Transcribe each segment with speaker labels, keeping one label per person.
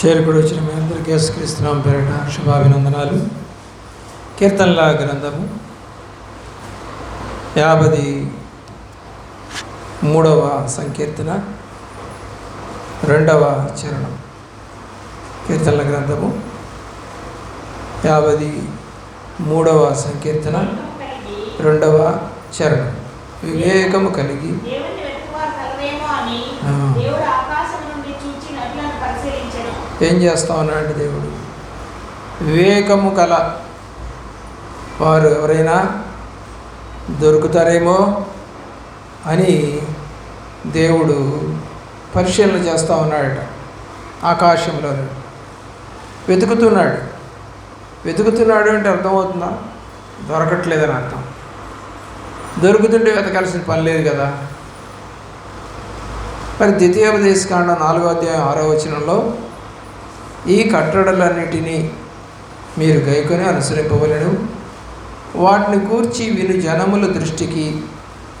Speaker 1: చేరుకుడు వచ్చిన మీ అందరికీ యేసుక్రీస్తున్నాం పేరిట శుభాభినందనాలు. కీర్తనల గ్రంథము యాభై మూడవ సంకీర్తన రెండవ చరణం. కీర్తనల గ్రంథము యాభై మూడవ సంకీర్తన రెండవ చరణం. వివేకము కలిగి
Speaker 2: దేవుని వెతుకువారు కలరేమో అని
Speaker 1: ఆ.
Speaker 2: దేవుడు ఆకాశం నుండి చూచి నదులను పరిశీలించను
Speaker 1: ఏం చేస్తా ఉన్నాడు దేవుడు. వివేకము కల వారు ఎవరైనా దొరుకుతారేమో అని దేవుడు పరిశీలన చేస్తూ ఉన్నాడట ఆకాశంలో. వెతుకుతున్నాడు. వెతుకుతున్నాడు అంటే అర్థమవుతుందా? దొరకట్లేదని అర్థం. దొరుకుతుంటే వెతకాల్సిన పని లేదు కదా. మరి ద్వితీయోపదేశకాండం నాలుగో అధ్యాయం ఆరో వచనంలో ఈ కట్టడలన్నిటినీ మీరు గైకొని అనుసరింపవలను. వాటిని కూర్చి విను జనముల దృష్టికి.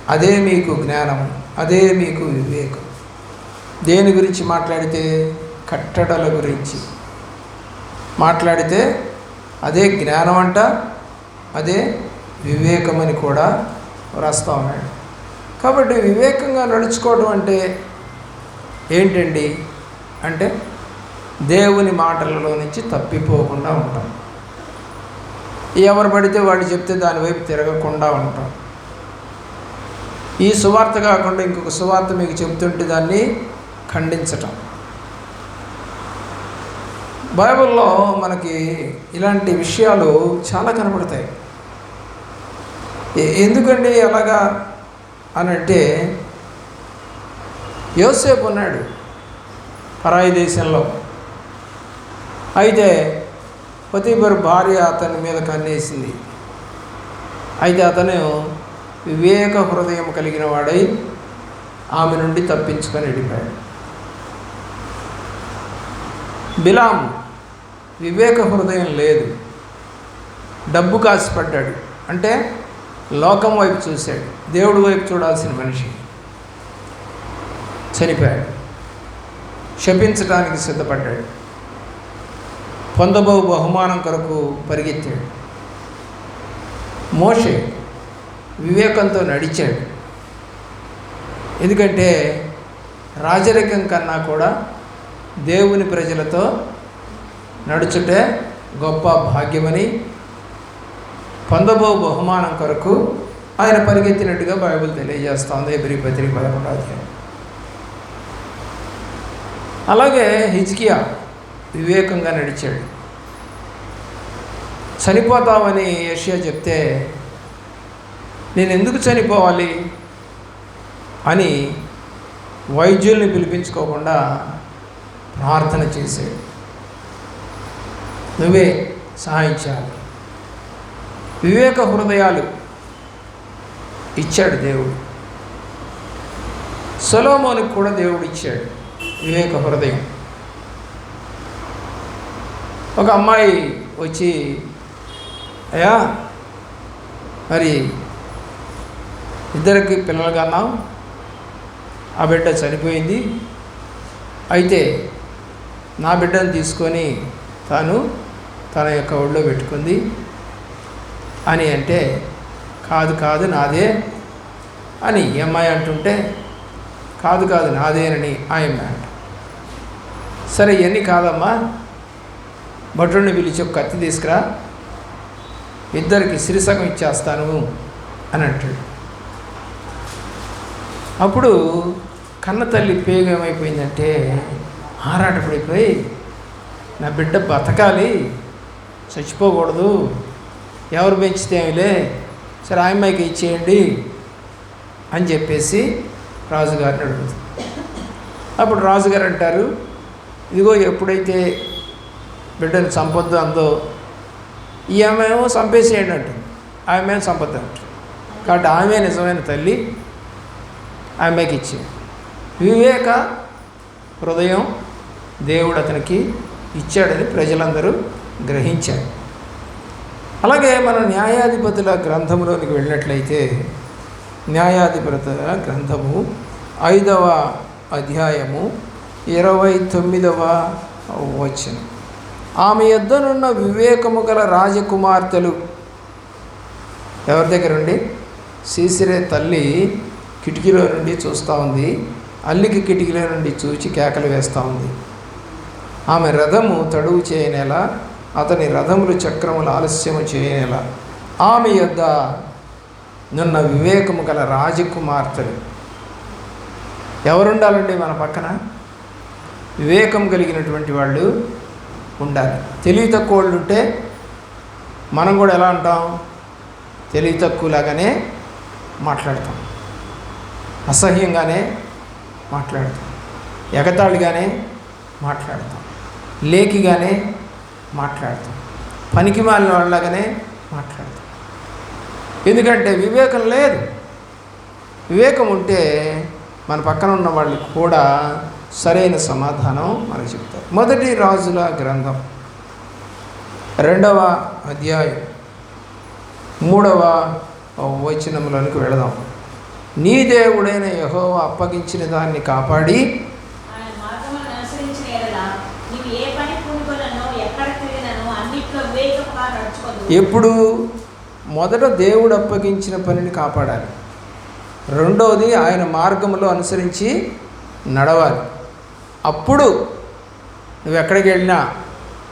Speaker 1: అదే మీకు జ్ఞానం అదే మీకు వివేకం. దేని గురించి మాట్లాడితే కట్టడల గురించి? మాట్లాడితే అదే జ్ఞానం అంట అదే వివేకమని కూడా రాస్తా ఉన్నాడు. కాబట్టి వివేకంగా నడుచుకోవడం అంటే ఏంటండి? అంటే దేవుని మాటలలో నుంచి తప్పిపోకుండా ఉంటాం. ఎవరు పడితే వాడు చెప్తే దాని వైపు తిరగకుండా ఉంటాం. ఈ సువార్త కాకుండా ఇంకొక సువార్త మీకు చెప్తుంటే దాన్ని ఖండించటం. బైబిల్లో మనకి ఇలాంటి విషయాలు చాలా కనబడతాయి. ఎందుకండి అలాగా అని అంటే యోసేపు ఉన్నాడు పరాయి దేశంలో. అయితే పతిబర్ భార్య అతని మీద కన్నేసింది. అయితే అతను వివేక హృదయం కలిగిన వాడై ఆమె నుండి తప్పించుకొని వెళ్ళిపోయాడు. బిలాం వివేక హృదయం లేదు. డబ్బు కాసిపడ్డాడు అంటే లోకం వైపు చూశాడు. దేవుడి వైపు చూడాల్సిన మనిషి. చనిపోయాడు. శపించడానికి సిద్ధపడ్డాడు. పొందబో బహుమానం కొరకు పరిగెత్తాడు. మోషే వివేకంతో నడిచాడు. ఎందుకంటే రాజరికం కన్నా కూడా దేవుని ప్రజలతో నడుచుటే గొప్ప భాగ్యమని పొందబో బహుమానం కొరకు ఆయన పరిగెత్తినట్టుగా బైబిల్ తెలియజేస్తోంది. ఎబ్రి పత్రిక పదకొండవ అలాగే హిజ్కియా వివేకంగా నడిచాడు. చనిపోతామని యషియా చెప్తే నేను ఎందుకు చనిపోవాలి? అని వైద్యుల్ని పిలిపించుకోకుండా ప్రార్థన చేశాడు. నువ్వే సహాయం చేయాలి వివేక హృదయాలు ఇచ్చాడు దేవుడు. సొలోమోనికి కూడా దేవుడు ఇచ్చాడు వివేక హృదయం. ఒక అమ్మాయి వచ్చి అయ్యా మరి ఇద్దరికి పిల్లలు కన్నాం ఆ బిడ్డ చనిపోయింది. అయితే నా బిడ్డను తీసుకొని తాను తన యొక్క ఒళ్ళో పెట్టుకుంది. అని అంటే కాదు కాదు నాదే అని ఈ అమ్మాయి అంటుంటే కాదు కాదు నాదేనని ఆయమ్మ అంట సరే ఇవన్నీ కాదమ్మా. భటుడిని పిలిచి ఒక కత్తి తీసుకురా. ఇద్దరికి సిరిసగం ఇచ్చేస్తాను అని అంటాడు. అప్పుడు కన్న తల్లి పేగం ఏమైపోయిందంటే ఆరాటపడిపోయి నా బిడ్డ బతకాలి చచ్చిపోకూడదు ఎవరు పెంచితే ఏమిలే సరే ఆయమ్మాయికి ఇచ్చేయండి అని చెప్పేసి రాజుగారిని అడుగుతుంది. అప్పుడు రాజుగారు అంటారు ఇదిగో ఎప్పుడైతే బిడ్డను చంపొద్దు అందో ఈ ఆమెమో చంపేసేయండి అంటుంది ఆమె చంపొద్దు అంటుంది? కాబట్టి ఆమె నిజమైన తల్లి ఆమెకి ఇచ్చింది వివేక హృదయం దేవుడు అతనికి ఇచ్చాడని ప్రజలందరూ గ్రహించారు. అలాగే మన న్యాయాధిపతుల గ్రంథంలోనికి వెళ్ళినట్లయితే న్యాయాధిపతుల గ్రంథము ఐదవ అధ్యాయము ఇరవై తొమ్మిదవ వచనం. ఆమె యొద్దనున్న వివేకము గల రాజకుమార్తెలు. ఎవరి దగ్గర ఉండి? సీసిరే తల్లి కిటికీలో నుండి చూస్తూ ఉంది. అల్లికి కిటికీలో నుండి చూచి కేకలు వేస్తూ ఉంది. ఆమె రథము తడువు చేయనేలా అతని రథములు చక్రములు ఆలస్యము చేయనేలా. ఆమె యొద్ద నున్న వివేకము గల రాజకుమార్తెలు. ఎవరుండాలండి మన పక్కన? వివేకం కలిగినటువంటి వాళ్ళు ఉండాలి. తెలివి తక్కువ వాళ్ళు ఉంటే మనం కూడా ఎలా అంటాం తెలివి తక్కువలాగానే మాట్లాడతాం. అసహ్యంగానే మాట్లాడతాం. ఎగతాళిగానే మాట్లాడతాం. లేకిగానే మాట్లాడతాం. పనికి మాలిన వాళ్ళగానే మాట్లాడతాం. ఎందుకంటే వివేకం లేదు. వివేకం ఉంటే మన పక్కన ఉన్న వాళ్ళకి కూడా సరైన సమాధానం మనకు చెప్తారు. మొదటి రాజుల గ్రంథం రెండవ అధ్యాయం మూడవ వచనములోనికి వెళదాం. నీ దేవుడైన యహో అప్పగించిన దాన్ని కాపాడి ఎప్పుడు? మొదట దేవుడు అప్పగించిన పనిని కాపాడాలి. రెండవది ఆయన మార్గంలో అనుసరించి నడవాలి. అప్పుడు నువ్వు ఎక్కడికి వెళ్ళినా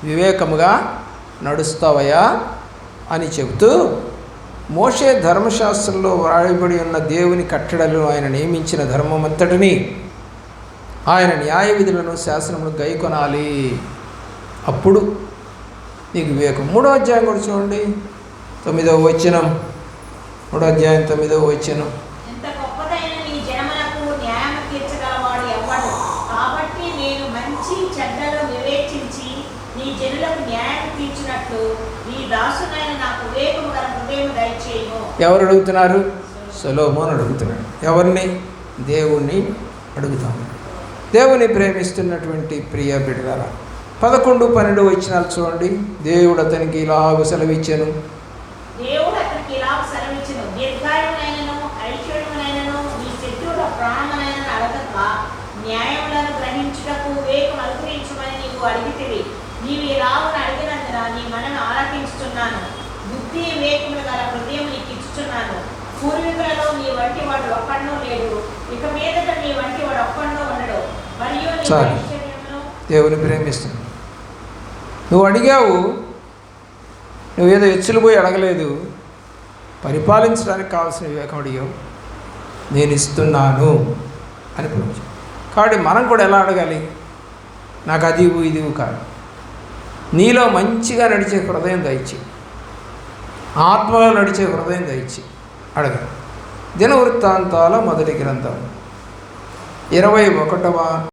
Speaker 1: వివేకముగా నడుస్తావయ్యా అని చెబుతూ మోషే ధర్మశాస్త్రంలో వ్రాయబడి ఉన్న దేవుని కట్టడలు ఆయన నియమించిన ధర్మమంతటిని ఆయన న్యాయ విధులను శాసనమును గైకొనాలి. అప్పుడు నీకు వివేకం. మూడో అధ్యాయం కూడా చూడండి. తొమ్మిదవ వచనం. మూడో అధ్యాయం తొమ్మిదవ వచనం
Speaker 2: ఎంత గొప్పదైన నీ జనములకు న్యాయం తీర్చగలవాడు ఎవ్వడు కాబట్టి నేను మంచి చెడ్డలు వివేచించి నీ జనులకు న్యాయం తీర్చినట్లు నీ దాసునైన నాకు వివేకము గల హృదయం దయచేయము
Speaker 1: ఎవరు అడుగుతున్నారు? సొలోమోన్ అడుగుతున్నాడు. ఎవరిని? దేవుణ్ణి అడుగుతాం దేవుని ప్రేమిస్తున్నటువంటి ప్రియ బిడ్డలారా పదకొండు పన్నెండు వచనాలు చూడండి. దేవుడు అతనికి
Speaker 2: ఇలా సెలవిచ్చును. దీర్ఘాయునైనను ఐశ్వర్యమునైనను నీ శత్రువుల ప్రాణమునైనను అడగక న్యాయములను గ్రహించుటకు వివేకం అనుగ్రహించమని నీవు అడిగితివి. నీవు ఇలాగున అడిగినందున నీ మనను ఆలకించుతున్నాను బుద్ధి వివేకములు గల హృదయం నీకు ఇచ్చుచున్నాను. పూర్వీకులలో నీ వంటి వాడు ఒక్కడనూ లేడు. ఇక మీదట నీ వంటి వాడు ఒక్కడనూ ఉండడు. మరియు
Speaker 1: దేవుని ప్రేమిస్తున్నాడు. నువ్వు అడిగావు నువ్వేదో ఎచ్చులు పోయి అడగలేదు. పరిపాలించడానికి కావాల్సిన వివేకం అడిగావు. నేను ఇస్తున్నాను అని ప్రవచనం కాబట్టి మనం కూడా ఎలా అడగాలి? నాకు అది ఇది కాదు. నీలో మంచిగా నడిచే హృదయం దయచి ఆత్మలో నడిచే హృదయం దయచి అడగ. దినవృత్తాంతాల మొదటి గ్రంథం. ఇరవై ఒకటవ